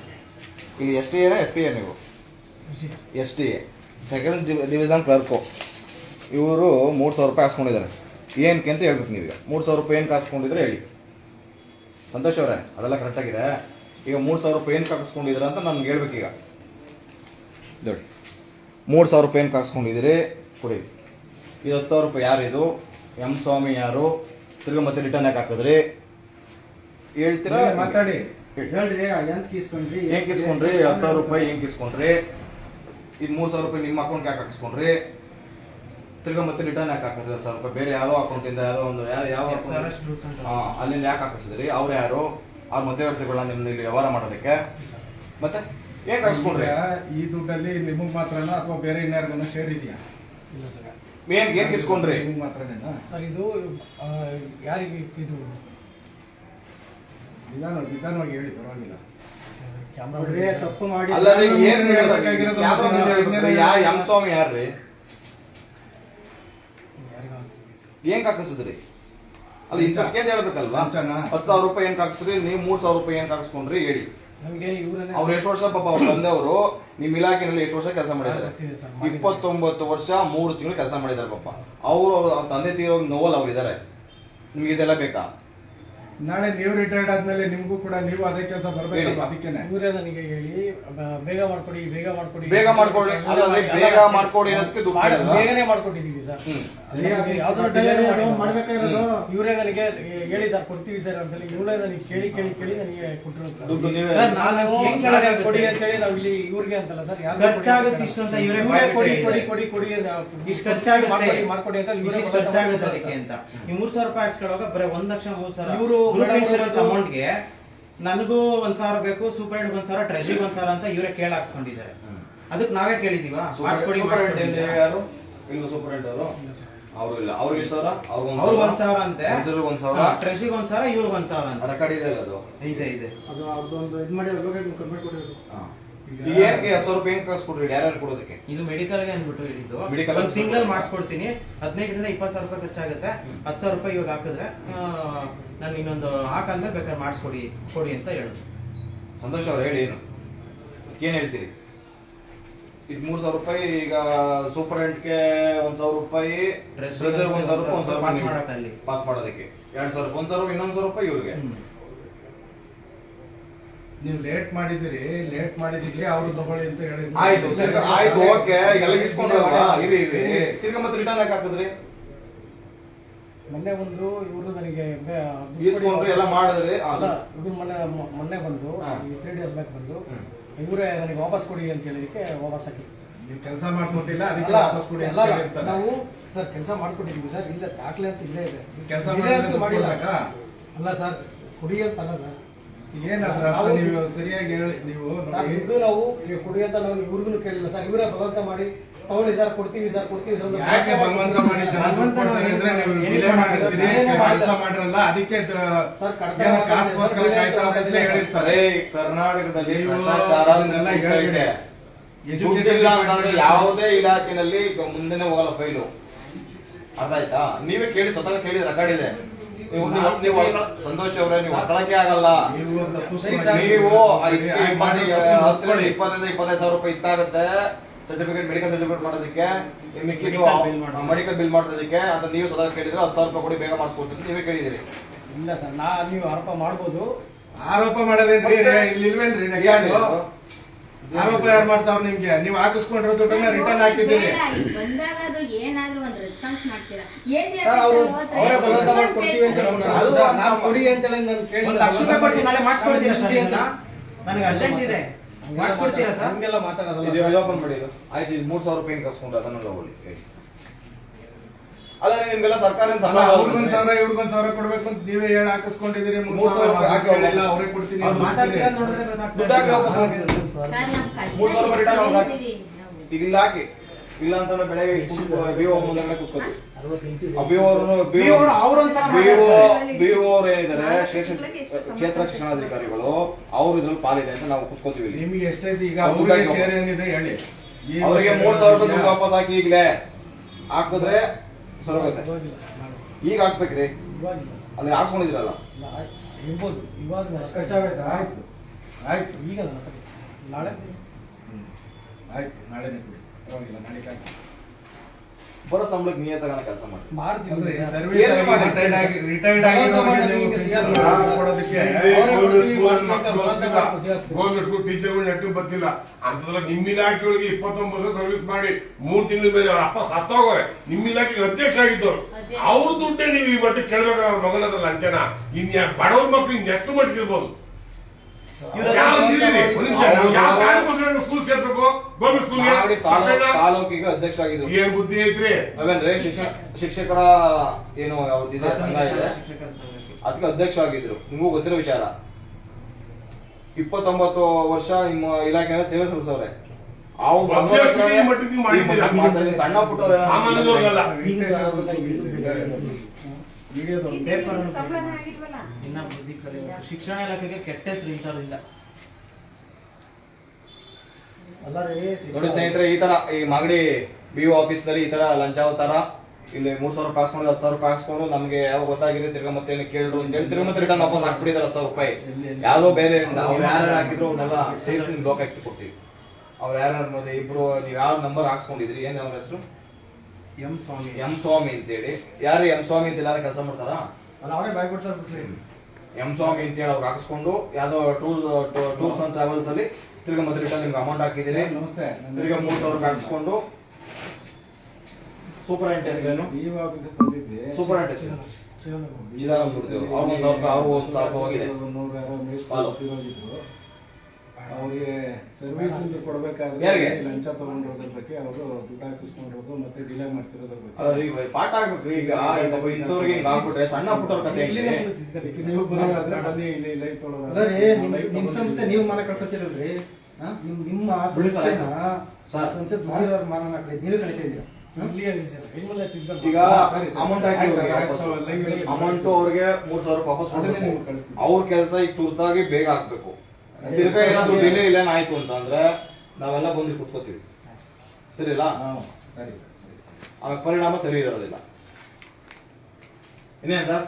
ಇಲ್ಲಿ ಎಸ್ ಟಿ ಎಫ್ ಎ ನೀವು? S T A. Second division clerk ಇವರು ಮೂರು ಸಾವಿರ ರೂಪಾಯಿ ಹಾಸ್ಕೊಂಡಿದ್ದಾರೆ. ಏನಕ್ಕೆ ಅಂತ ಹೇಳ್ಬೇಕು ನೀವೀಗ. ಮೂರು ಸಾವಿರ ರೂಪಾಯಿ ಏನು ಕಾಸ್ಕೊಂಡಿದ್ರೆ ಹೇಳಿ. ಸಂತೋಷ್ ಅವರೇ ಅದೆಲ್ಲ ಕರೆಕ್ಟಾಗಿದೆ ಈಗ ಮೂರು ಸಾವಿರ ರೂಪಾಯಿ ಏನು ಹಾಕಿಸ್ಕೊಂಡಿದ್ದೀರಾ ಅಂತ ನನ್ಗೆ ಈಗ. ನೋಡಿ. ಮೂರು ಸಾವಿರ ರೂಪಾಯಿ ಏನು ಹಾಕ್ಸ್ಕೊಂಡಿದ್ದೀರಿ ಕೊಡಿ. ಇದು ಹತ್ತು ಸಾವಿರ ರೂಪಾಯಿ ಯಾರಿದು ಎಂ ಸ್ವಾಮಿ ಯಾರು? ತಿರುಗಿ ಮತ್ತೆ ರಿಟರ್ನ್ ಯಾಕೆ ಹಾಕಿದ್ರಿ? ಹೇಳ್ತೀರಾ? ಮಾತಾಡಿ. ಹೇಳಿ. ಹೇಳ್ರಿ ಹೆಂಗೆ ಕೀಸ್ಕೊಂಡ್ರಿ ಏನ್ ಕಿಸ್ಕೊಂಡ್ರಿ ಹತ್ತು ಸಾವಿರ ರೂಪಾಯಿ ಹೆಂಗೆ ಕಿಸ್ಕೊಂಡ್ರಿ ಇದು ಮೂರು ಸಾವಿರ ರೂಪಾಯಿ ನಿಮ್ಮ ಅಕೌಂಟ್ಗೆ ಯಾಕೆ ಹಾಕಿಸ್ಕೊಂಡ್ರಿ? ತಿರ್ಗಾ ಮತ್ತೆ ರಿಟರ್ನ್ ಯಾಕೆ ಹಾಕಿದ್ರೆ ಸ್ವಲ್ಪ ರೂಪಾಯಿ ಬೇರೆ ಯಾವ್ದೋ ಅಕೌಂಟ್ ಇಂದ ಯಾವ್ದೋ ಒಂದು ಯಾವ ಯಾವ ಅಲ್ಲಿಂದ ಯಾಕೆ ಹಾಕಿಸಿದ್ರಿ? ಅವ್ರು ಯಾರು? ಆ ಮಧ್ಯವರ್ತಿಗಳನ್ನ ನಿಮ್ದು ಇಲ್ಲಿ ವ್ಯವಹಾರ ಮಾಡೋದಕ್ಕೆ? ಮತ್ತೆ ಏನ್ ಹಾಕಿಸ್ಕೊಂಡ್ರಿ ಈಗ ಈ ದುಡ್ಡಲ್ಲಿ ನಿಮಗ್ ಮಾತ್ರನಾ ಅಥವಾ ಬೇರೆ ಇನ್ಯಾರಿಗಾನ ಶೇರ್ ಇದೆಯಾ? ಇಲ್ಲ ಸರ್ ಏನ್ ಏನ್ ಕಿಸ್ಕೊಂಡ್ರಿ? ನಿಮಗ್ ಮಾತ್ರನೇನಾ? ಸರ್ ಇದು ಯಾರಿಗೆ ಇದು? ನಿಧಾನ ನಿಧಾನವಾಗಿ ಹೇಳಿ ಪರವಾಗಿಲ್ಲ. ತಪ್ಪು ಮಾಡಿ. ಅಲ್ಲ ಏನ್ ಹೇಳ್ಬೇಕಾಗಿರೋದು ಹೇಳ್ಬೇಕ್ರಿ. ಯಾ ಎಂ ಸ್ವಾಮಿ ಯಾರ್ರಿ ಯಾರಿಗೂ ಅನ್ಸಿದೆ ಸರ್ ಏನ್ ಕಾಕಿಸಿದ್ರಿ? ಅಲ್ಲಿ ಇಂತ ಏನ್ ಹೇಳ್ಬೇಕಲ್ವಾ? ಹತ್ತು ಸಾವಿರ ರೂಪಾಯಿ ಏನ್ ಕಾಕ್ಸ್ರಿ ನೀವು ಮೂರ್ ಸಾವಿರ ರೂಪಾಯಿ ಏನ್ ಕಾಕ್ಸ್ಕೊಂಡ್ರಿ ಹೇಳಿ. ನಮಗೆ ಇವರನ್ನೇ ಅವ್ರು ಎಷ್ಟು ವರ್ಷ ಪಾಪ ಅವ್ರ ತಂದೆಯವರು? ನಿಮ್ ಇಲಾಖೆನಲ್ಲಿ ಎಷ್ಟು ವರ್ಷ ಕೆಲಸ ಮಾಡಿದ್ದಾರೆ? ಗೊತ್ತಿದೆ ಸರ್, ಮಾಡಿದ್ದಾರೆ. ಇಪ್ಪತ್ತೊಂಬತ್ತು ವರ್ಷ ಮೂರು ತಿಂಗಳು ಕೆಲಸ ಮಾಡಿದ್ದಾರೆ ಪಾಪ. ಅವರು ಅವ್ರ ತಂದೆ ತೀರೋ ನೋವಲ್ ಅವ್ರು ಇದ್ದಾರೆ ನಿಮ್ಗೆ ಇದೆಲ್ಲ ಬೇಕಾ? ನಾಳೆ ನೀವು ರಿಟೈರ್ಡ್ ಆದ್ಮೇಲೆ ನಿಮಗೂ ಕೂಡ ನೀವು ಅದೇ ಕೆಲಸ ಬರ್ಬೇಕಲ್ವಾ ಅದಕ್ಕೆ ಅದಕ್ಕೇನೆ? ಇವರೇ ನನಗೆ ಹೇಳಿ ಬೇಗ ಮಾಡ್ಕೊಡಿ ಬೇಗ ಮಾಡ್ಕೊಡಿ. ಬೇಗ ಮಾಡ್ಕೊಳ್ಳಿ. ಬೇಗ ಮಾಡ್ಕೊಡಿ ಅನ್ನೋದಕ್ಕೆ? ಬೇಗನೆ ಮಾಡ್ಕೊಟ್ಟಿದೀವಿ ಸರ್. ಮಾಡ್ಬೇಕಾಗಿರೋದು. ಇವರೇ ನನಗೆ ಹೇಳಿ ಸರ್ ಕೊಡ್ತೀವಿ ಸರ್ ಅಂತ ಹೇಳಿ ಇವರೇ ನನಗೆ ಕೇಳಿ ಕೇಳಿ ಕೇಳಿ ನನಗೆ ಕೊಟ್ಟಿರೋದು ಸರ್. ದುಡ್ಡು ನೀವೇ ಸರ್, ನಾನು ಕೊಡಿ ಅಂತ ಹೇಳಿ ನಾವು ಇಲ್ಲಿ ಇವ್ರಿಗೆ ಅಂತಲ್ಲ ಸರ್ ಖರ್ಚಾಗುತ್ತೆ ಇಷ್ಟು ಅಂತ. ಇವರೇ ಕೊಡಿ ಕೊಡಿ ಕೊಡಿ ಕೊಡಿ ಇಷ್ಟು ಖರ್ಚಾಗಿ ಮಾಡ್ಕೊಡಿ ಮಾಡ್ಕೊಡಿ ಅಂತ ಇವರೇ ಖರ್ಚಾಗುತ್ತೆ ಸರ್. ಅಂತ. ಈ ಮೂರ್ ಸಾವಿರ ರೂಪಾಯಿ ಹಾಕ್ಸ್ಕೊಳ್ಳುವಾಗ ಬರೀ ಒಂದ್ ಲಕ್ಷ ಮೂರ್ ಸಾವಿರ ಇವ್ರು ಗ್ರೂಪ್ ಇನ್ಶೂರೆನ್ಸ್ ಅಮೌಂಟ್ಗೆ ನನಗೂ ಒಂದ್ ಸಾವಿರ ಬೇಕು ಸೂಪರ್ ಒಂದ್ ಸಾವಿರ ಟ್ರೆಜರಿಗೆ ಒಂದ್ ಸಾವಿರ ಅಂತ ಇವರೇ ಕೇಳ ಹಾಕ್ಸ್ಕೊಂಡಿದ್ದಾರೆ. ಅದಕ್ಕೆ ನಾವೇ ಕೇಳಿದೀವಾ? ಮಾಡಿಸ್ಕೊಡಿ ಮಾಡಿಸ್ಕೊಡಿ ಅಂತ. ಯಾರು? ಇಲ್ಲ ಸೂಪರ್ ಅವರು? ಅವರು ಇಲ್ಲ. ಅವ್ರಿಗೆ ಎಷ್ಟು ಸಾವಿರ ಅವ್ರಿಗೆ ಅವ್ರಿಗೆ ಒಂದ್ ಸಾವಿರ ಅಂತೆ. ಒಂದ್ ಸಾವಿರ? ಟ್ರೆಜರಿಗೆ ಒಂದ್ ಸಾವಿರ ಇವ್ರಿಗೆ ಒಂದ್ ಸಾವಿರ ಅಂತ. ರೆಕಾರ್ಡ್ ಇದೆ ಅಲ್ಲ ಅದು? ಇದೆ ಇದೆ. ಅದು ಅವ್ರದ್ದೊಂದು ಇದು ಮಾಡಿ ಕಮ್ಮಿ ಕೊಡಿರೋದು ಹಾ. ಈಗ ಏನಕ್ಕೆ ಹತ್ತು ಸಾವಿರ ರೂಪಾಯಿ ಕಳ್ಸ್ಕೊಡ್ರಿ ಯಾರ್ಯಾರು ಕೊಡೋದಕ್ಕೆ? ಇದು ಮೆಡಿಕಲ್ಗೆ ಅಂದ್ಬಿಟ್ಟು ಹೇಳಿದ್ದು. Medical ಒಂದ್ಗೆ ತಿಂಗಳಲ್ಲಿ ಮಾಡಿಸ್ಕೊಡ್ತೀನಿ. ಹದಿನೈದರಿಂದ ಇಪ್ಪತ್ತು ಸಾವಿರ ರೂಪಾಯಿ ಖರ್ಚಾಗುತ್ತೆ. ಹತ್ತು ಸಾವಿರ ರೂಪಾಯಿ ಇವಾಗ ಹಾಕಿದ್ರೆ ನಾನು ಇನ್ನೊಂದು ಹಾಕಂದ್ರೆ ಬೇಕಾದ್ರೆ ಮಾಡಿಸ್ಕೊಡಿ ಕೊಡಿ ಅಂತ ಹೇಳಿದ್ರು ಸಂತೋಷ್ ಅವ್ರು ಹೇಳಿ ಏನು? ಏನ್ ಹೇಳ್ತೀರಿ? ಇದು ಮೂರ್ ಸಾವಿರ ರೂಪಾಯಿ ಈಗ ಸೂಪರ್ ಸೂಪರ್ಡೆಂಟ್ಗೆ ಒಂದ್ ಸಾವಿರ ರೂಪಾಯಿ Dress ಒಂದ್ ಸಾವಿರ ರೂಪಾಯಿ ಒಂದ್ ಸಾವಿರ ಪಾಸ್ ಮಾಡಕ್ಕೆ ಅಲ್ಲಿ. ಪಾಸ್ ಮಾಡೋದಕ್ಕೆ. ಎರಡ್ ಸಾವಿರ ಒಂದ್ ಸಾವಿರ ಇನ್ನೊಂದ್ ಸಾವಿರ ರೂಪಾಯಿ ಇವ್ರಿಗೆ. ಹ್ಮ್. ನೀವು ಲೇಟ್ ಮಾಡಿದಿರಿ ಲೇಟ್ ಮಾಡಿದಿಕ್ಕೆ ಅವ್ರು ತಗೊಳ್ಳಿ ಅಂತ ಹೇಳಿ ಆಯ್ತು ತಿರ್ಗಾ ಆಯ್ತು ಓಕೆ ಎಲ್ಲ ಇರಿ ಇರಿ. ತಿರ್ಗಾ ಮತ್ತೆ ರಿಟರ್ನ್ ಯಾಕೆ ಹಾಕಿದ್ರಿ? ಮೊನ್ನೆ ಒಂದು ಇವರು ನನಗೆ ಬೆ- ದುಡ್ಡು ಇಸ್ಕೊಂಡ್ರಿ ಎಲ್ಲ ಮಾಡಿದ್ರಿ? ಅಲ್ಲ ಇವ್ರು ಮೊನ್ನೆ ಮೊ- ಮೊನ್ನೆ ಬಂದು. ತ್ರೀ ಡೇಸ್ ಬ್ಯಾಕ್ ಬಂದು. ಇವರೇ ನನಗೆ ವಾಪಸ್ ಕೊಡಿ ಅಂತ ಹೇಳಿದಕ್ಕೆ ವಾಪಸ್ ಹಾಕಿ ಸರ್ ನೀವು ಕೆಲಸ ಮಾಡ್ಕೊಟ್ಟಿಲ್ಲ ಅದಕ್ಕೆ ಅಲ್ಲ, ವಾಪಸ್ ಕೊಡಿ ಅಂತ ಅಲ್ಲ, ಹೇಳಿರ್ತಾರೆ. ನಾವು ಸರ್ ಕೆಲಸ ಮಾಡ್ಕೊಟ್ಟಿದ್ವಿ ಸರ್ ಇಲ್ಲ ದಾಖಲೆ ಅಂತ ಇಲ್ಲೇ ಇದೆ. ಕೆಲಸ ಇಲ್ಲೇ ಮಾಡಿದ್ರೆ ಅಂತೂ ಮಾಡಿಲ್ಲ. ಕೊಡ್ಬೇಕಾ? ಅಲ್ಲ ಸರ್ ಕೊಡಿ ಅಂತ ಅಲ್ಲ ಸರ್. ಏನಾದ್ರ ನೀವು ಸರಿಯಾಗಿ ಹೇಳಿ ನೀವು ಸರ್ ನಾವು ಕುಡಿ ಅಂತ ನಾವು ಇವ್ರಿಗೂ ಕೇಳಿಲ್ಲ. ಸರ್ ಇವರೇ ಭಗವಂತ ಮಾಡಿ ತಗೊಳ್ಳಿ ಸರ್ ಕೊಡ್ತೀವಿ ಸರ್ ಕೊಡ್ತೀವಿ ಸರ್ ಯಾಕೆ ಭಗವಂತ ಮಾಡಿ ಕೆಲಸ ಮಾಡಿರಲ್ಲ ಅದಕ್ಕೆ ಸರ್, ಕಾಯ್ತಾ ಅಂತ ಹೇಳಿರ್ತಾರೆ. ಕರ್ನಾಟಕದಲ್ಲಿ ಭ್ರಷ್ಟಾಚಾರ ಯಾವುದೇ ಇಲಾಖೆನಲ್ಲಿ ಮುಂದೆ ಮುಂದೆನೆ ಹೋಗಲ್ಲ ಫೈಲು. ಅರ್ಥ ಆಯ್ತಾ? ನೀವೇ ಕೇಳಿ ಸ್ವತಃ ಕೇಳಿ ರೆಕಾರ್ಡ್ ಇದೆ. ನೀವು ನೀವು- ಸಂತೋಷ್ ಅವರೇ ನೀವು ಒಕ್ಕಳಕ್ಕೆ ಆಗಲ್ಲ. ನೀವು ಹತ್ತರಿಂದ ಇಪ್ಪತ್ತರಿಂದ ಇಪ್ಪತ್ತೈದು ಸಾವಿರ ರೂಪಾಯಿ ಇತ್ತಾಗತ್ತೆ ಸರ್ಟಿಫಿಕೇಟ್ ಮೆಡಿಕಲ್ ಸರ್ಟಿಫಿಕೇಟ್ ಮಾಡೋದಕ್ಕೆ. ಮಿಕ್ಕಿದ್ದು. ಮೆಡಿಕಲ್ ಬಿಲ್ ಮಾಡಿಸೋದಕ್ಕೆ ಅಂತ ನೀವು ಸದಾ ಕೇಳಿದ್ರೆ ಹತ್ತು ಸಾವಿರ ರೂಪಾಯಿ ಕೊಡಿ ಬೇಗ ಮಾಡಿಸ್ಕೊಡ್ತೀನಿ ನೀವೇ ಕೇಳಿದಿರಿ ಇಲ್ಲ ಸರ್ ನಾ ನೀವು ಆರೋಪ ಮಾಡ್ಬೋದು. ಆರೋಪ ಮಾಡೋದೇನ್ರಿ? ಇಲ್ಲಿ ಇಲ್ವೇನ್ರಿ? ಆರೋಪ ಯಾರು ಮಾಡ್ತಾವ್ರ ನಿಮ್ಗೆ? ನೀವು ಹಾಕಿಸ್ಕೊಂಡಿರೋ ದುಡ್ಡನ್ನ ರಿಟರ್ನ್ ಹಾಕಿದ್ದೀರಿ ಒಂದು ರೆಸ್ಪಾನ್ಸ್ ಮಾಡ್ತೀರಾ? ಏನ್. ನನಗೆ ಅರ್ಜೆಂಟ್ ಇದೆ. ಮಾಡಿಸ್ಕೊಡ್ತೀರಾ ಸರ್? ಹಂಗೆಲ್ಲ ಮಾತಾಡೋದಲ್ಲ ಇದು ಓಪನ್ ಮಾಡಿ ಇದು. ಆಯ್ತು ಇದು ಮೂರ್ ಸಾವಿರ ರೂಪಾಯಿ ಕಸ್ಕೊಂಡು ಅದನ್ನ ತಗೊಳ್ಳಿ ನಿಮ್ಗೆಲ್ಲ ಸರ್ಕಾರ ಅಲ್ಲ ಅವ್ರಿಗೊಂದ್ ಸಾವಿರ ಇವ್ರಿಗೊಂದ್ ಸಾವಿರ ಕೊಡ್ಬೇಕು ಅಂತ ನೀವೇ ಹೇಳಿ ಹಾಕಿಸ್ಕೊಂಡಿದ್ದೀರಿ ಮೂರ್ ಸಾವಿರ ಸಾವಿರ ಹಾಕಿ ಹಾಕಿ ಅವರೇ ಕೊಡ್ತೀನಿ ದುಡ್ಡು ಹಾಕಿ ವಾಪಸ್ ಗೊತ್ತಾಗ್ತದೆ. ಸರ್, ನಮ್ ಮೂರ್ ಸಾವಿರ ರಿಟರ್ನ್ ಅವ್ರಿಗೆ ಹಾಕಿ. ಈಗ ಇಲ್ಲ ಹಾಕಿ ಇಲ್ಲ ಅಂತಂದ್ರೆ ಬೆಳಗ್ಗೆ ಬಿಒ ಮುಂದೆ ಕೂತ್ಕೋತೀವಿ ಬಿಒ ಬಿಒ ಬಿಒ ಅವ್ರು ಏನಿದ್ದಾರೆ ಕ್ಷೇತ್ರ ಕ್ಷೇತ್ರ ಶಿಕ್ಷಣಾಧಿಕಾರಿಗಳು. ಅವ್ರ ಇದ್ರಲ್ಲಿ ಪಾಲಿದೆ ಅಂತ ನಾವು ಕೂತ್ಕೋತೀವಿ. ನಿಮ್ಗೆ ಎಷ್ಟೈತಿ? ಈಗ ಏನಿದೆ ಹೇಳಿ. ಅವರಿಗೆ ಮೂರ್ ಸಾವಿರ ರೂಪಾಯಿ ದುಡ್ಡು ವಾಪಸ್ ಹಾಕಿ ಈಗಲೇ. ಹಾಕಿದ್ರೆ ಸರೋಗುತ್ತೆ. ಈಗ ಹಾಕ್ಬೇಕ್ರಿ. ಅಲ್ಲಿ ಹಾಕ್ಸ್ಕೊಂಡಿದ್ರಲ್ಲ ಇವಾಗ ಖರ್ಚಾಗೈತಾ? ಆಯ್ತು? ಆಯ್ತು. ಈಗ ನಾಳೆ ಆಯ್ತು ನಾಳೆ ಕೊಡಿ. ಪರವಾಗಿಲ್ಲ ನಾಳೆ ಹಾಕಿ. ಬರೋ ಸಂಬಳಕ್ಕೆ ಕೆಲಸ ಮಾಡಿ. ಮಾಡ್ತೀವಿ. ಏನು ಆಗಿ ಆಗಿ ಆಗಿರೋರಿಗೆ ನೀವು ಕೊಡೋದಕ್ಕೆ. ಗೌರ್ಮೆಂಟ್ ಸ್ಕೂಲ್ ಟೀಚರ್ಗಳು ನೆಟ್ಟು ಬರ್ತಿಲ್ಲ. ಅಂತದ್ರ ನಿಮ್ಮ ಇಲಾಖೆಯೊಳಗೆ ಇಪ್ಪತ್ತೊಂಬತ್ತು ವರ್ಷ ಸರ್ವಿಸ್ ಮಾಡಿ ಮೂರ್ ತಿಂಗಳ ಮೇಲೆ ಅವ್ರ ಅಪ್ಪ ಸತ್ತೋಗೋರೆ. ನಿಮ್ಮ ಇಲಾಖೆಗೆ ಅಧ್ಯಕ್ಷ ಆಗಿದ್ದವ್ರು. ಅವ್ರ ದುಡ್ಡೇ ನೀವು ಈ ಮಟ್ಟಿಗೆ ಕೇಳ್ಬೇಕು ಅವ್ರ ಮಗನ ಹತ್ರ ಲಂಚನ. ಇನ್ ಬಡವ್ರ ಮಕ್ಳು ಇನ್ ಎಷ್ಟು ಮಟ್ಟಿಗೆ ಇರ್ಬೋದು. ಸ್ಕೂಲ್ ಸೇರ್ಬೇಕು? ಗೌರ್ಮೆಂಟ್ ತಾಲೂಕಿಗೆ ಅಧ್ಯಕ್ಷ ಆಗಿದ್ರು ಏನ್ ಬುದ್ಧಿ ಐತ್ರಿ? ಅವೇನ್ರಿ? ಶಿಕ್ಷಕರ ಏನು ಅವ್ರದ್ದಿದೆ ಸಂಘ ಇದೆ? ಶಿಕ್ಷಕರ ಸಂಘಕ್ಕೆ. ಅದಕ್ಕೆ ಅಧ್ಯಕ್ಷ ಆಗಿದ್ರು ನಿಮಗೂ ಗೊತ್ತಿರೋ ವಿಚಾರ. ಇಪ್ಪತ್ತೊಂಬತ್ತು ವರ್ಷ ನಿಮ್ಮ ಇಲಾಖೆಯಲ್ಲಿ ಸೇವೆ ಇದ್ದೀನಿ. ಸಣ್ಣ ಪುಟ್ಟ ಪೇಪರ್ ಇನ್ನ ಬುದ್ಧಿ ಶಿಕ್ಷಣ ಇಲಾಖೆಗೆ ಕೆಟ್ಟ ಹೆಸರು ಇಂಥವ್ರಿಂದ ಅಲ್ಲ ರೀ ನೋಡಿ ಸ್ನೇಹಿತರೆ ಈ ತರ ಈ ಮಾಗಡಿ ಬಿ ಆಫೀಸ್ನಲ್ಲಿ ಈ ತರ ಲಂಚ ತರ ಇಲ್ಲಿ ಮೂರ್ ಸಾವಿರ ರೂಪಾಯಿ ಹಾಸ್ಕೊಂಡು ಹತ್ತು ಸಾವಿರ ರೂಪಾಯಿ ಹಾಕ್ಸ್ಕೊಂಡು ನಮ್ಗೆ ಯಾವ ಗೊತ್ತಾಗಿದೆ ತಿರ್ಗಾ ಮತ್ತೆ ಏನು ಕೇಳಿದ್ರು ಅಂತ ಹೇಳಿ ತಿರ್ಗಾ ಮತ್ತೆ ರಿಟರ್ನ್ ವಾಪಸ್ ಹಾಕ್ಬಿಟ್ಟಿದ್ದಾರೆ ಹತ್ತು ಸಾವಿರ ರೂಪಾಯಿ. ಯಾವ್ದೋ ಬೇರೆ ಅವ್ರು ಯಾರು ಹಾಕಿದ್ರು ಅವ್ರನ್ನೆಲ್ಲ ಸೇರಿಸಿ ನಿಮ್ಗೆ ಬ್ಲಾಕ್ ಹಾಕಿ ಕೊಡ್ತೀವಿ ಅವ್ರು ಯಾರು ಮತ್ತೆ ಇಬ್ರು ನೀವ್ ಯಾವ ನಂಬರ್ ಹಾಕ್ಸ್ಕೊಂಡಿದ್ರಿ? ಏನ್ ಅವ್ರ ಹೆಸರು? ಎಂ ಸ್ವಾಮಿ. ಎಂ ಸ್ವಾಮಿ ಅಂತೇಳಿ. ಯಾರು ಎಂ ಸ್ವಾಮಿ ಅಂತ ಎಲ್ಲಾರು ಕೆಲಸ ಮಾಡ್ತಾರಾ? ಅಲ್ಲ ಅವರೇ ಬಾಯ್ ಕೊಡ್ತಾರೆ ಬಿಟ್ರಿ ಎಂ ಸ್ವಾಮಿ ಅಂತ ಹೇಳಿ ಅವ್ರು ಹಾಕಿಸ್ಕೊಂಡು ಯಾವ್ದೋ ಟೂರ್ ಟೂರ್ಸ್ ಅಂಡ್ ಟ್ರಾವೆಲ್ಸ್ ಅಲ್ಲಿ ತಿರ್ಗಾ ಮತ್ತೆ ರಿಟರ್ನ್ ನಿಮ್ಗೆ ಅಮೌಂಟ್ ಹಾಕಿದ್ದೀನಿ. ನಮಸ್ತೆ. ತಿರ್ಗಾ ಮೂರ್ ಸಾವಿರ ಹಾಕಿಸ್ಕೊಂಡು ಸೂಪರ್ ಏನು? ಈ ಆಫೀಸಿಗೆ ಬಂದಿದ್ದೆ. ಸೂಪರ್ ಇಂಟೆಸ್ಟ್ ಚಿದಾನಂದ ಗುರುದೇವ್ ಅವ್ರು ಒಂದು ಸಾವಿರ ಅವ್ರಿಗೂ ಒಂದು ಸಾವಿರ ರೂಪಾಯಿ ಹೋಗಿದೆ ಅವ್ರಿಗೆ ಸರ್ವಿಸ್ ಕೊಡ್ಬೇಕಾದ್ರೆ ಯಾರಿಗೆ? ಲಂಚ ತಗೊಂಡಿರೋದ್ರ ಬಗ್ಗೆ ಅವರು ದುಡ್ಡು ಹಾಕಿಸ್ಕೊಂಡಿರೋದು ಮತ್ತೆ ಡಿಲೇ ಮಾಡ್ತಿರೋದ್ರ ಬಗ್ಗೆ. ಪಾಠ ಆಗ್ಬೇಕು ಈಗ ಇಂಥವ್ರಿಗೆ ಹಿಂಗ್ ಆಗ್ಬಿಟ್ರೆ ಸಣ್ಣ ಪುಟ್ಟವ್ರ ಕತೆ ನೀವು ಬರೋದಾದ್ರೆ ಬನ್ನಿ ಇಲ್ಲಿ ಲೈವ್ ತೊಗೊಳೋದು. ರೀ ನಿಮ್ ಸಂಸ್ಥೆ ನೀವು ಮನೆ ಕಟ್ಕೋತಿರಲ್ರಿ? ನಿಮ್ ನಿಮ್ಮ ಸಂಸ್ಥೆನ. ಸಂಸ್ಥೆ ದುಡ್ಡಿರೋರ್ ಮಾನ ಕಡೆ ನೀವೇ ಕಳಿತಾ ಇದ್ದೀರಾ ಈಗ ಅಮೌಂಟ್ ಹಾಕಿ ಅಮೌಂಟ್ ಅವ್ರಿಗೆ ಮೂರ್ ಸಾವಿರ ರೂಪಾಯಿ ವಾಪಸ್. ಅವ್ರ ಕೆಲಸ ಈಗ ತುರ್ತಾಗಿ ಬೇಗ ಆಗ್ಬೇಕು ತಿರ್ಗಾ ಏನಾದ್ರು ಡಿಲೇ ಇಲ್ಲ ಆಯ್ತು ಅಂತ ಅಂದ್ರೆ ನಾವೆಲ್ಲ ಬಂದು ಕುತ್ಕೋತೀವಿ. ಸರಿಲ್ಲ ಹಾ, ಸರಿ ಸರ್ ಸರಿ ಸರಿ. ಪರಿಣಾಮ ಸರಿ ಇರೋದಿಲ್ಲ. ಇನ್ನೇನ್ ಸರ್?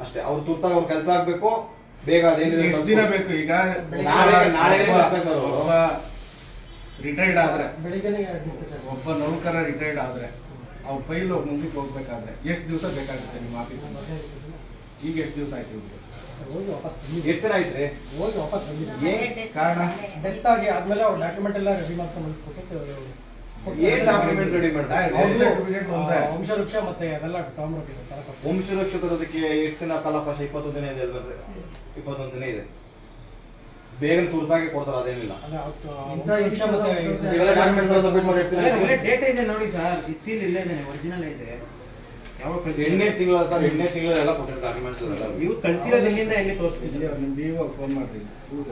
ಅಷ್ಟೇ ಅವ್ರು ತುರ್ತಾಗಿ ಅವ್ರ ಕೆಲಸ ಆಗ್ಬೇಕು ಬೇಗ ಅದೇನಿದೆ ಎಷ್ಟು ದಿನ ಬೇಕು ಈಗ? ನಾಳೆ- ನಾಳೆ ಒಬ್ಬ ರಿಟೈರ್ಡ್ ಆದ್ರೆ. ಒಬ್ಬ ನೌಕರ ರಿಟೈರ್ಡ್ ಆದ್ರೆ ಅವ್ರ ಫೈಲ್ ಮುಂದಕ್ಕೆ ಹೋಗ್ಬೇಕಾದ್ರೆ ಎಷ್ಟು ದಿವಸ ಬೇಕಾಗುತ್ತೆ ನಿಮ್ಮ ಆಫೀಸ್ ಈಗ ಎಷ್ಟು ದಿವಸ ಆಯ್ತು ನಿಮ್ಗೆ? ಹೋಗಿ ವಾಪಸ್ ಬಂದಿದ್ದೆ. ಎಷ್ಟು ದಿನ ಆಯ್ತ್ರಿ? ಹೋಗಿ ವಾಪಸ್ ಬಂದಿದ್ದೆ. ಏನ್ ಕಾರಣ? ಡೆತ್ ಆಗಿ ಆದ್ಮೇಲೆ ಅವ್ರು ಡಾಕ್ಯುಮೆಂಟ್ ಎಲ್ಲ ರೆಡಿ ಮಾಡ್ಕೊಂಡು ಕೊಟ್ಟು ಏನ್ ಡಾಕ್ಯುಮೆಂಟ್ ರೆಡಿ ಮಾಡ್ತಾ Death certificate ವಂಶವೃಕ್ಷ ಮತ್ತೆ ಅದೆಲ್ಲ ಎಷ್ಟು ದಿನ ಇಪ್ಪತ್ತೊಂದು ದಿನ ಇದೆ ಅಲ್ವೇ ಇಪ್ಪತ್ತೊಂದು ದಿನ ಇದೆ. ಬೇಗ ತುರ್ತಾಗಿ ಕೊಡ್ತಾರೆ ಅದೇನಿಲ್ಲ. ಮಾಡಿ ಡೇಟಾ ಇದೆ ನೋಡಿ ಸರ್. ಇದು ಸೀಲ್ ಇಲ್ಲೇ ಇದೆ ಒರಿಜಿನಲ್ ಇದೆ. ಯಾವ ಎಣ್ಣೆ ತಿಂಗಳ ಸರ್ ಎಣ್ಣೆ ತಿಂಗಳ ಎಲ್ಲ ಕೊಟ್ಟಿರೋ ಡಾಕ್ಯುಮೆಂಟ್ಸ್ ಎಲ್ಲ ನೀವು ಕಳಿಸಿರೋದು ಎಲ್ಲಿಂದ ಎಲ್ಲಿ ತೋರಿಸ್ತಿದ್ದೀರಿ? ಅವ್ರು ನಿಮ್ಮ ಡಿಒ ಫೋನ್ ಮಾಡ್ರಿ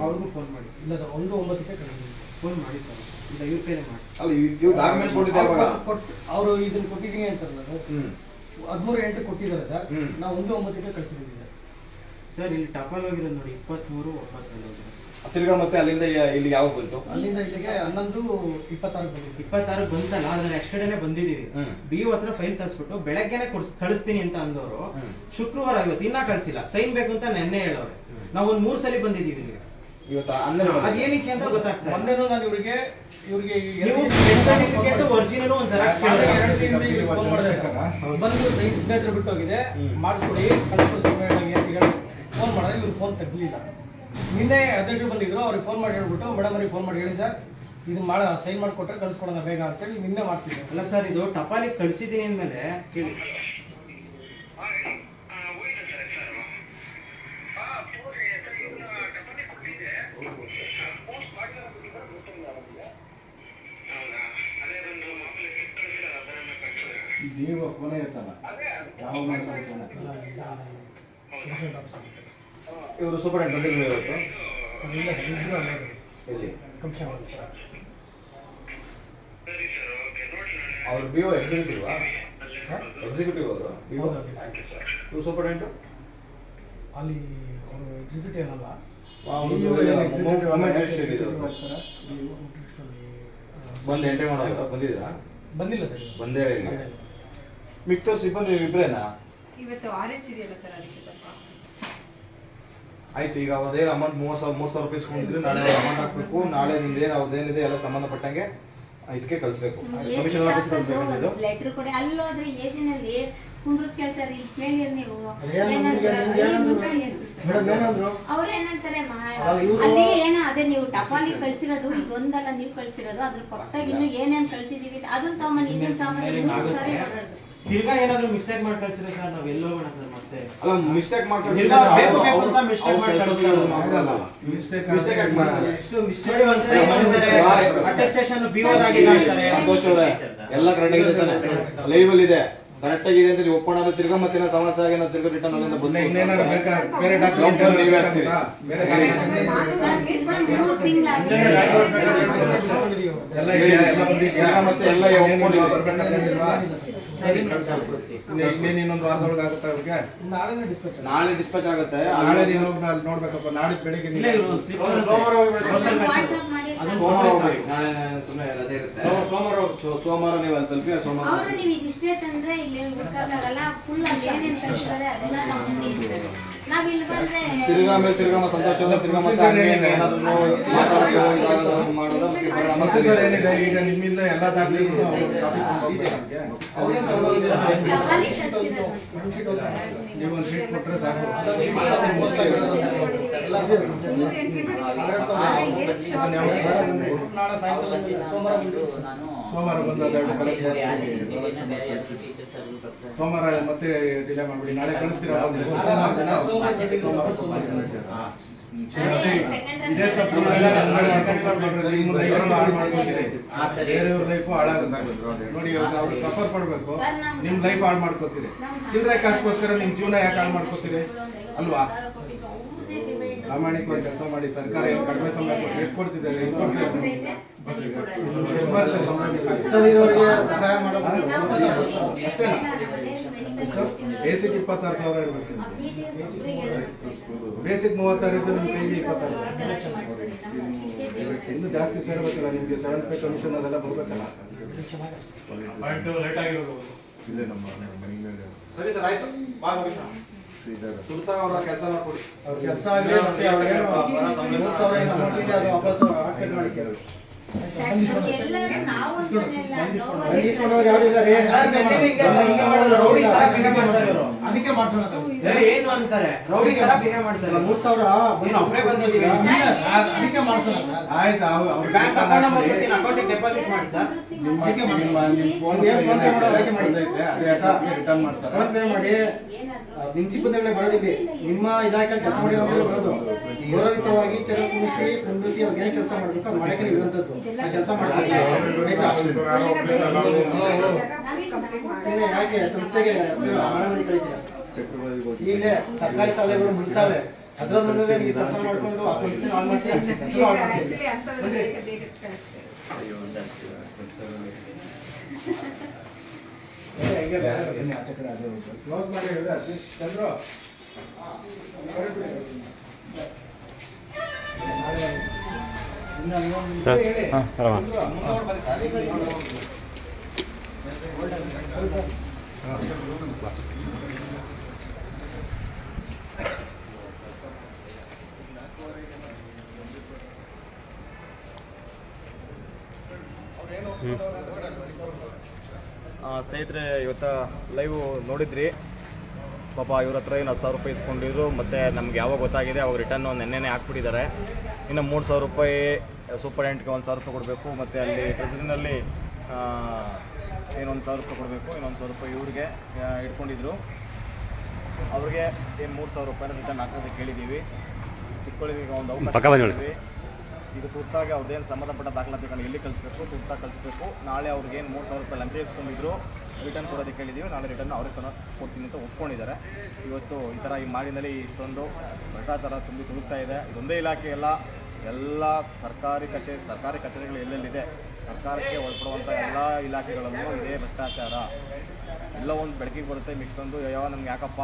ಅವ್ರಿಗೂ ಫೋನ್ ಮಾಡಿ. ಇಲ್ಲ ಸರ್ ಒಂದು ಒಂಬತ್ತಕ್ಕೆ ಕಳಿಸಿದ್ದೀವಿ ಫೋನ್ ಮಾಡಿ ಸರ್. ಇಲ್ಲ ಯು ಪಿ ಐ ಮಾಡಿ. ಅಲ್ಲ ಇವ್ ಡಾಕ್ಯುಮೆಂಟ್ಸ್ ಕೊಟ್ಟಿದ್ದೆ ಅವಾಗ ಅವರು ಇದನ್ನ ಕೊಟ್ಟಿದ್ದೀನಿ ಅಂತಾರಲ್ಲ ಸರ್. ಹ್ಮ್. ಹದಿಮೂರು ಎಂಟು ಕೊಟ್ಟಿದ್ದಾರೆ ಸರ್. ನಾವು ಒಂದು ಒಂಬತ್ತಕ್ಕೆ ಕಳಿಸಿದ್ದೀವಿ ಸರ್. ಸರ್ ಇಲ್ಲಿ ಟಪಾಲ್ ಹೋಗಿರೋದು ನೋಡಿ ಇಪ್ಪತ್ಮೂರು ಒಂಬತ್ತರಲ್ಲಿ ಹೋಗಿರೋದು ತಿರ್ಗಾ ಮತ್ತೆ ಅಲ್ಲಿಂದ ಇಲ್ಲಿ ಯಾವಾಗ ಬಂತು? ಅಲ್ಲಿಂದ ಇಲ್ಲಿಗೆ ಹನ್ನೊಂದು ಇಪ್ಪತ್ತಾರು ಬಂದಿದ್ದೀವಿ ಇಪ್ಪತ್ತಾರು ಬಂದಲ್ಲ ಆದ್ರೆ ನೆಕ್ಸ್ಟ್ ಡೇನೆ ಬಂದಿದ್ದೀವಿ. ಹ್ಮ್. ಬಿ ಹತ್ರ ಫೈಲ್ ತರಿಸ್ಬಿಟ್ಟು ಬೆಳಗ್ಗೆನೆ ಕೊಡ್ಸ್ ಕಳಿಸ್ತೀನಿ ಅಂತ ಅಂದವರು. ಶುಕ್ರವಾರ ಇವತ್ತು ಇನ್ನ ಕಳ್ಸಿಲ್ಲ. ಸೈನ್ ಬೇಕು ಅಂತ ನೆನ್ನೆ ಹೇಳೋರು. ನಾವು ಒಂದ್ ಮೂರ್ ಸಲ ಬಂದಿದ್ದೀವಿ ಇಲ್ಲಿಗೆ. ಇವತ್ತು ಅದೇನಕ್ಕೆ ಅಂತ ಗೊತ್ತಾಗ್ತದೆ ಮೊನ್ನೆನೂ ನಾನು ಇವರಿಗೆ ಇವರಿಗೆ ಸರ್ಟಿಫಿಕೇಟ್ ಒರಿಜಿನಲ್ ಒಂದ್ ಜೆರಾಕ್ಸ್ ಎರಡು ಕೇಳಿದ್ರೆ ದಿನದಿಂದ ಇವ್ರಿಗೆ ಫೋನ್ ಮಾಡಿದೆ ಬಂದು ಸೈನ್ಸ್ ಸಿಗ್ನೇಚರ್ ಬಿಟ್ಟು ಹೋಗಿದೆ. ಮಾಡಿಸ್ಕೊಡಿ ಕಳಿಸ್ಕೊಡ್ತೀವಿ ಅಂತ ಹೇಳಿ ಫೋನ್ ಮಾಡಿದ್ರೆ ಇವ್ರು ಫೋನ್ ತೆಗ್ಲಿಲ್ಲ ನಿನ್ನೆ ಅಧ್ಯಕ್ಷರು ಬಂದಿದ್ರು ಅವ್ರಿಗೆ ಫೋನ್ ಮಾಡಿ ಹೇಳ್ಬಿಟ್ಟು ಮೇಡಮ್ ಅವ್ರಿಗೆ ಫೋನ್ ಮಾಡಿ ಹೇಳಿ ಸರ್. ಇದು ಮಾಡ ಸೈನ್ ಮಾಡಿಕೊಟ್ರೆ ಕಳ್ಸಿಕೊಡೋಣ ಬೇಗ ಅಂತೇಳಿ ನಿನ್ನೆ ಮಾಡಿಸಿದ್ದೆ ಅಲ್ಲ ಸರ್ ಇದು ಟಪಾಲಿಗೆ ಕಳಿಸಿದ್ದೀನಿ ಅಂದ್ಮೇಲೆ ಕೇಳಿ. ಈ ಕೊನೆ ಫೋನೇ ಇರ್ತಲ್ಲ ಯಾವ ಮಾಡ್ತಾರೆ ಇವರು ಸೂಪರ್ ಬಂದಿದ್ರು ಇವತ್ತು. ಇಲ್ಲ ಸರ್ ಇಬ್ರು ಅಲ್ಲೇ ಇದ್ದಾರೆ ಸರ್. ಸರ್. ಅವ್ರು ಬಿ ಒ ಎಕ್ಸಿಕ್ಯೂಟಿವ್ ಎಕ್ಸಿಕ್ಯೂಟಿವ್ ಅವರು? ಇವರು ಸೂಪರಿಂಟು ಅಲ್ಲಿ ಅವರು ಎಕ್ಸಿಕ್ಯೂಟಿವ್ ಏನಲ್ಲ ಬಂದು ಎಂಟ್ರಿ ಬಂದಿದ್ದೀರಾ? ಬಂದಿಲ್ಲ ಸರ್. ಬಂದೇ ಇಲ್ಲ. ಮಿಕ್ತರ್ ಸಿಬ್ಬಂದಿ ಇಬ್ರೇನಾ ಇವತ್ತು ಆರೆಂಜ್ ಇದೆಯಲ್ಲ ಸರ್ ಅದಕ್ಕೆ ಸ್ವಲ್ಪ ಆಯ್ತು ಈಗ ಅದೇನು ಅಮೌಂಟ್ ಮೂವತ್ತು ಸಾವಿರ ಮೂರು ಸಾವಿರ ರೂಪಾಯಿ ಇಸ್ಕೊಂಡಿದ್ರೆ ನಾಳೆ ಅಮೌಂಟ್ ಹಾಕ್ಬೇಕು ನಾಳೆ ನಿಮ್ದೇನು ಅವ್ರದ್ದೇನಿದೆ ಎಲ್ಲ ಸಂಬಂಧಪಟ್ಟಂಗೆ ಇದಕ್ಕೆ ಕಳಿಸ್ಬೇಕು. ಕಮಿಷನ್ ಆಫೀಸ್ ಕಳಿಸ್ಬೇಕು ಇದು ಲೆಟರ್ ಕೊಡಿ ಏಜಿನಲ್ಲಿ ಕುಂಡ್ರಸ್ ಕೇಳ್ತಾರೆ ಇಲ್ಲಿ ಕೇಳಿರ್ ನೀವು. ಅಲ್ಲ, ಏನೋ ಅದೇ ನೀವು ಟಪಾಲಿ ಕಳ್ಸಿರೋದು ಇದೊಂದಲ್ಲ ನೀವು ಕಳ್ಸಿರೋದು ಅದ್ರ ಪಕ್ಕದಾಗ ಇನ್ನು ಏನೇನ್ ಕಳ್ಸಿದೀವಿ ಅದನ್ನ ತಮ್ಮ ಇದನ್ನ ಸರಿ. ತಿರ್ಗಾ ಏನಾದ್ರು ಮಿಸ್ಟೇಕ್ ಮಾಡಿ ಕಳ್ಸಿದ್ರೆ ಸರ್ ನಾವ್ ಎಲ್ಲೋಗೋಣ ಸರ್ ಮತ್ತೆ? ಅಲ್ಲ ಮಿಸ್ಟೇಕ್ ಮಾಡ್ಕೊಂಡು ಇಲ್ಲ, ಬೇಕು ಬೇಕು ಅಂತ mistake ಮಾಡಿ ಕಳ್ಸ್ತಾರೆ. ಮಿಸ್ಟೇಕ್. ಎಷ್ಟು ಮಿಸ್ಟೇಕ್ ಒಂದ್ ಸರಿ ಅಟೆಸ್ಟೇಷನ್ ಸಂತೋಷ್ ಅವರೇ ಎಲ್ಲ ಕರೆಕ್ಟ್ ಆಗಿದೆ ತಾನೆ. ಲೈವ್ ಅಲ್ಲಿ ಇದೆ. ಕರೆಕ್ಟ್ ಆಗಿದೆ ಅಂತ ನೀವು ಒಪ್ಕೊಂಡ್ರೆ ತಿರ್ಗಾ ಮತ್ತೆ ಏನೋ ಸಮಸ್ಯೆ ಆಗಿ ನಾವು ತಿರ್ಗಾ ರಿಟರ್ನ್ ಅಲ್ಲಿಂದ ಬಂದು ಬೇಕಾ? ಬೇರೆ ಡಾಕ್ಯುಮೆಂಟ್ ನೀವೇ ಹಾಕ್ತೀರಿ. ಬೇರೆ. ಎಲ್ಲ ಇದೆಯಾ? ಎಲ್ಲ ಬಂದಿದ್ಯಾ? ಮತ್ತೆ ಎಲ್ಲ ಇನ್ನೊಂದು ವಾರದೊಳಗೆ ಆಗುತ್ತೆ ಅವ್ರಿಗೆ? ನಾಳೆನೇ ಡಿಸ್ಪೆಚ್ ನಾಳೆ ಡಿಸ್ಪ್ಯಾಚ್ ಆಗುತ್ತೆ. ನಾಳೆ ನೀನು ಅಲ್ಲಿ ನೋಡ್ಬೇಕಪ್ಪ. ನಾಳೆ ಬೆಳಿಗ್ಗೆ ಇಲ್ಲ ಇವ್ರು ಸೋಮವಾರ ನಾಳೆ ಸುಮ್ಮನೆ ರಜೆ ಇರುತ್ತೆ. ಸೋಮವಾರ ಸೋಮವಾರ ನೀವು ಅಲ್ಲಿ ತಲುಪಿ ಸೋಮವಾರ ಅವರು ಹೋಗ್ಬಿಡಿ. ನೀವು ಇದಿಷ್ಟೇ ತಂದ್ರೆ ಇಲ್ಲಿ ಹುಡ್ಕಾಗಲ್ಲ ಫುಲ್ ಅಲ್ಲಿ ಏನೇನ್ ಕಳ್ಸಿದ್ದಾರೆ ಅದೆಲ್ಲ ತಗೊಂಡು ಅಂತಾರೆ ನಾವ್ ಇಲ್ಲಿ ಬಂದ್ರೆ ತಿರ್ಗಾ ಆಮೇಲೆ ತಿರ್ಗಾ ಮತ್ತೆ ಸಂತೋಷ ಅಂದ್ರೆ ತಿರ್ಗಾ ಮತ್ತೆ ಹಂಗೆ ಏನಾದ್ರು ಮಾತಾಡೋದು ಮಾಡೋದು ಬಿಟ್ಬಿಡೋಣ. ಮತ್ತೆ ಪ್ರೊಸೀಜರ್ ಏನಿದೆ? ಈಗ ನಿಮ್ಮಿಂದ ಎಲ್ಲ ದಾಖಲೆ ಕಾಪಿ ಹೋಗ್ಬೇಕು ಕೊಟ್ಟರೆ ಸಾಕು ಸೋಮವಾರ ಬಂದು ಸೋಮವಾರ ಮತ್ತೆ ಡಿಲೇ ಮಾಡ್ಬಿಡಿ. ನಾಳೆ ಕಳಿಸ್ತೀರಾ? ಸೋಮವಾರ ಬೇರೆಯವ್ರ ಲೈಫು ನೋಡಿ ಸಫರ್ ಪಡ್ಬೇಕು ನಿಮ್ ಲೈಫ್ ಹಾಳು ಮಾಡ್ಕೋತೀರಿ ಚಿಲ್ಲರೆ ಕಾಸ್ಕೋಸ್ಕರ ನಿಮ್ ಜೀವನ ಯಾಕೆ ಹಾಳು ಮಾಡ್ಕೋತೀರಿ ಅಲ್ವಾ ಪ್ರಾಮಾಣಿಕವಾಗಿ ಕೆಲಸ ಮಾಡಿ ಸರ್ಕಾರ ಏನು ಕಡಿಮೆ ಸಮಯ ಕೊಟ್ಟು ಎಷ್ಟು ಕೊಡ್ತಿದ್ದಾರೆ ಎಷ್ಟು? ಸಹಾಯ ಅಷ್ಟೇನಾ ಬೇಸಿಕ್ ಇಪ್ಪತ್ತಾರು ಸಾವಿರ ಇರಬೇಕು ಬೇಸಿಕ್ ಮೂವತ್ತಾರು ಇದ್ದು ನಿಮ್ಮ ಕೈಗೆ ಇಪ್ಪತ್ತಾರು ಇನ್ನು ಜಾಸ್ತಿ ಸೇರಬೇಕಲ್ಲ ನಿಮ್ಗೆ ಸೆವೆನ್ ಪೇ ಕಮಿಷನ್ ಅದೆಲ್ಲ ಬರ್ಬೇಕಲ್ಲ. ಇಲ್ಲೇ ನಮ್ಮ ಸರಿ ಸರ್ ಆಯ್ತು. ಬಾ ತುರ್ತಾಗ ಅವರ ಕೆಲಸ ಕೊಡಿ ಕೆಲಸ ಆಗಲಿ ವಾಪಸ್ ಹಾಕ್ಬೇಕು ಮಾಡಿ ಅದಕ್ಕೆ ಮಾಡ್ಸೋಣ ಏನು ಅಂತಾರೆ ರೌಡಿ ಬಿಹೇವ್ ಮಾಡ್ತಾರೆ ಮೂರು ಸಾವಿರ ನೀನು ಒಬ್ಬರೇ ಬಂದಿದ್ದೀವಿ ಅದಕ್ಕೆ ಮಾಡ್ಸೋಣ ಆಯ್ತು ಅವ್ರು ಅವ್ರ ಬ್ಯಾಂಕ್ ಅಕೌಂಟ್ ನಂಬರ್ ಕೊಡ್ತೀನಿ ಅಕೌಂಟಿಗೆ ಡೆಪಾಸಿಟ್ ಮಾಡಿ ಸರ್ ಫೋನ್ ಪೇ ಮಾಡೋದು. ಅದೇ ಅಕೌಂಟ್ಗೆ ರಿಟರ್ನ್ ಮಾಡ್ತಾರೆ ಫೋನ್ ಪೇ ಮಾಡಿ ಮುನ್ಸಿಪಲ್ಗಳೇ ಬರೋದಿದೆ ನಿಮ್ಮ ಇಲಾಖೆ ಕೆಲಸ ಮಾಡಿ ಬರೋದು ಗೌರವಿತವಾಗಿ ಚೆನ್ನಾಗಿ ಕುಂಡಿಸಿ ಕುಂಡಿಸಿ ಅವ್ರಿಗೆ ಕೆಲಸ ಮಾಡಬೇಕು ಮಾಡಕ್ಕೆ ಇರುವಂತದ್ದು ಕೆಲಸ ಸುಮ್ನೆ ಯಾಕೆ? ಸಂಸ್ಥೆಗೆ ಕಳಿತೀರಾ? ಈಗಲೇ ಸರ್ಕಾರಿ ಶಾಲೆಗಳು ಮುಗಿತಾವೆ ಅದರ ನಡುವೆ ನೀವು ಕೆಲಸ ಮಾಡ್ಕೊಂಡು ಆ ಸಂಸ್ಥೆ ಹಾಳು ಹಾಳು ಹೆಂಗೆ ಬೇರೆ ಎಣ್ಣೆ ಆಚೆ ಕಡೆ ಅದೇ ಕ್ಲೋಸ್ ಮಾಡಿ ಹೇಳಿದ್ರೆ ಚಂದ್ರು? ಹಾಂ ಸ್ನೇಹಿತರೆ ಇವತ್ತ ಲೈವ್ ನೋಡಿದ್ರಿ. ಪಾಪ ಇವ್ರ ಹತ್ರ ಏನು ಹತ್ತು ಸಾವಿರ ರೂಪಾಯಿ ಇಸ್ಕೊಂಡಿದ್ರು. ಮತ್ತು ನಮ್ಗೆ ಯಾವಾಗ ಗೊತ್ತಾಗಿದೆ ಅವಾಗ ರಿಟರ್ನ್ ನೆನ್ನೆನೇ ಹಾಕ್ಬಿಟ್ಟಿದ್ದಾರೆ. ಇನ್ನು ಮೂರು ಸಾವಿರ ರೂಪಾಯಿ ಸೂಪರ್ಡೆಂಟ್ಗೆ ಒಂದು ಸಾವಿರ ರೂಪಾಯಿ ಕೊಡಬೇಕು. ಮತ್ತು ಅಲ್ಲಿ ಟ್ರೆಜರಿನಲ್ಲಿ ಏನೊಂದು ಸಾವಿರ ರೂಪಾಯಿ ಕೊಡಬೇಕು ಇನ್ನೊಂದು ಸಾವಿರ ರೂಪಾಯಿ ಇವ್ರಿಗೆ ಇಟ್ಕೊಂಡಿದ್ರು. ಅವ್ರಿಗೆ ಏನು ಮೂರು ಸಾವಿರ ರೂಪಾಯಿನ ರಿಟರ್ನ್ ಹಾಕೋದಕ್ಕೆ ಕೇಳಿದ್ದೀವಿ ಇಟ್ಕೊಳ್ಳೋದಕ್ಕೆ ಈಗ ಒಂದು ಅವಕಾಶ. ಇದು ತುರ್ತಾಗಿ ಅವ್ರದ್ದೇನು ಸಂಬಂಧಪಟ್ಟ ದಾಖಲಾತಿಗಳನ್ನ ಎಲ್ಲಿ ಕಳಿಸ್ಬೇಕು ತುರ್ತಾಗಿ ಕಳಿಸ್ಬೇಕು. ನಾಳೆ ಅವ್ರಿಗೆ ಏನು ಮೂರು ಸಾವಿರ ರೂಪಾಯಿ ಲಂಚ ಇಸ್ಕೊಂಡಿದ್ರು ರಿಟರ್ನ್ ಕೊಡೋದಕ್ಕೆ ಹೇಳಿದ್ದೀವಿ ನಾಳೆ ರಿಟರ್ನ್ ಅವ್ರಿಗೆ ತನ ಕೊಡ್ತೀನಿ ಅಂತ ಒಪ್ಕೊಂಡಿದ್ದಾರೆ. ಇವತ್ತು ಈ ಥರ ಈ ಮಾಡಿನಲ್ಲಿ ಇಷ್ಟೊಂದು ಭ್ರಷ್ಟಾಚಾರ ತುಂಬಿ ತುಳುಕ್ತಾ ಇದೆ. ಇದೊಂದೇ ಇಲಾಖೆ ಎಲ್ಲ ಎಲ್ಲ ಸರ್ಕಾರಿ ಕಚೇರಿ ಸರ್ಕಾರಿ ಕಚೇರಿಗಳು ಎಲ್ಲೆಲ್ಲಿದೆ? ಸರ್ಕಾರಕ್ಕೆ ಒಳಪಡುವಂಥ ಎಲ್ಲ ಇಲಾಖೆಗಳನ್ನು ಇದೇ ಭ್ರಷ್ಟಾಚಾರ. ಎಲ್ಲ ಒಂದು ಬೆಳಕಿಗೆ ಬರುತ್ತೆ ಮಿಷ್ಟೊಂದು ಯಾವ ನಮ್ಗೆ ಯಾಕಪ್ಪ?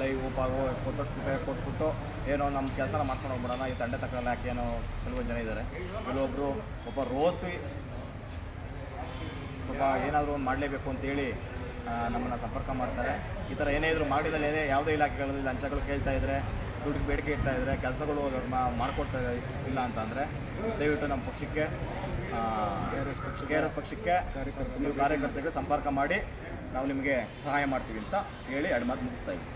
ಲೈವ್ ಪಾಗೋ ಕೊಟ್ಟು ಕೊಟ್ಬಿಟ್ಟು ಏನೋ ನಮ್ಮ ಕೆಲಸನ ಮಾಡ್ಕೊಂಡು ಹೋಗ್ಬಿಡೋಣ, ಈ ತಂಡ ತಗೊಳ್ಳಲ್ಲ ಯಾಕೆ ಏನೋ ಕೆಲವೊಂದು ಜನ ಇದ್ದಾರೆ ಕೆಲವೊಬ್ಬರು ಒಬ್ಬ ರೋಸಿ ಒಬ್ಬ ಏನಾದರೂ ಒಂದು ಮಾಡಲೇಬೇಕು ಅಂತೇಳಿ ನಮ್ಮನ್ನು ಸಂಪರ್ಕ ಮಾಡ್ತಾರೆ. ಈ ಥರ ಏನೇ ಇದ್ರು ಮಾಡಿದಲ್ಲಿ ಯಾವುದೇ ಇಲಾಖೆಗಳಲ್ಲಿ ಲಂಚಗಳು ಕೇಳ್ತಾ ಇದ್ರೆ ದುಡ್ಡಿಗೆ ಬೇಡಿಕೆ ಇಡ್ತಾ ಇದ್ರೆ, ಕೆಲಸಗಳು ಮಾಡಿಕೊಡ್ತಾ ಇಲ್ಲ ಅಂತ ಅಂದರೆ ದಯವಿಟ್ಟು ನಮ್ಮ ಪಕ್ಷಕ್ಕೆ ಕೆ ಆರ್ ಎಸ್ ಪಕ್ಷಕ್ಕೆ ನೀವು ಕಾರ್ಯಕರ್ತರಿಗೆ ಸಂಪರ್ಕ ಮಾಡಿ, ನಾವು ನಿಮಗೆ ಸಹಾಯ ಮಾಡ್ತೀವಿ ಅಂತ ಹೇಳಿ ಎರಡು ಮಾತು ಮುಗಿಸ್ತಾ ಇದ್ದೀವಿ